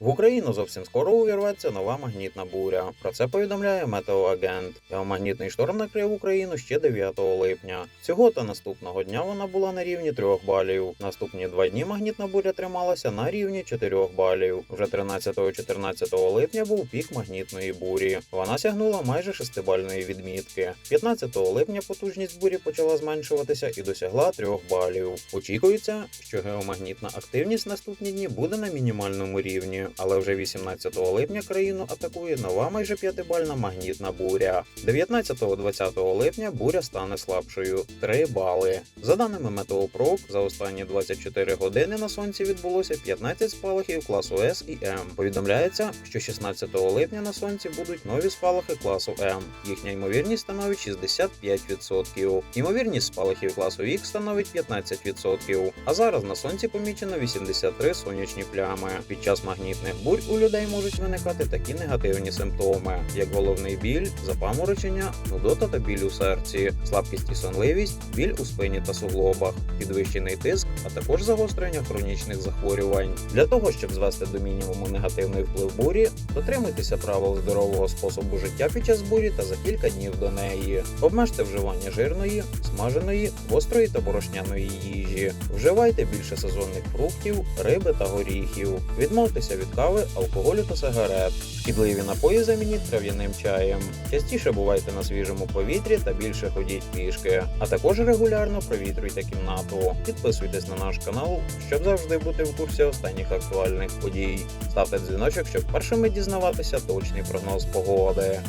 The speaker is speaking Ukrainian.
В Україну зовсім скоро увірветься нова магнітна буря. Про це повідомляє метеоагент. Геомагнітний шторм накрив Україну ще 9 липня. Цього та наступного дня вона була на рівні 3 балів. Наступні два дні магнітна буря трималася на рівні 4 балів. Вже 13-14 липня був пік магнітної бурі. Вона сягнула майже 6-бальної відмітки. 15 липня потужність бурі почала зменшуватися і досягла 3 балів. Очікується, що геомагнітна активність наступні дні буде на мінімальному рівні, але вже 18 липня країну атакує нова майже 5-бальна магнітна буря. 19-20 липня буря стане слабшою 3 бали. За даними Метеопрок, за останні 24 години на сонці відбулося 15 спалахів класу С і М. Повідомляється, що 16 липня на сонці будуть нові спалахи класу М. Їхня ймовірність становить 65%. Ймовірність спалахів класу Х становить 15%. А зараз на сонці помічено 83 сонячні плями. Під час магнітних бурь у людей можуть виникати такі негативні симптоми, як головний біль, запаморочення, нудота та біль у серці, слабкість і сонливість, біль у спині та суглобах, підвищений тиск, а також загострення хронічних захворювань. Для того щоб звести до мінімуму негативний вплив бурі, дотримуйтеся правил здорового способу життя під час бурі та за кілька днів до неї. Обмежте вживання жирної, смаженої, гострої та борошняної їжі. Вживайте більше сезонних фруктів, риби та горіхів. Відмовтеся від кави, алкоголю та сигарет. Шкідливі напої замініть трав'яним чаєм. Частіше бувайте на свіжому повітрі та більше ходіть пішки. А також регулярно провітрюйте кімнату. Підписуйтесь на наш канал, щоб завжди бути в курсі останніх актуальних подій. Ставте дзвіночок, щоб першими дізнаватися точний прогноз погоди.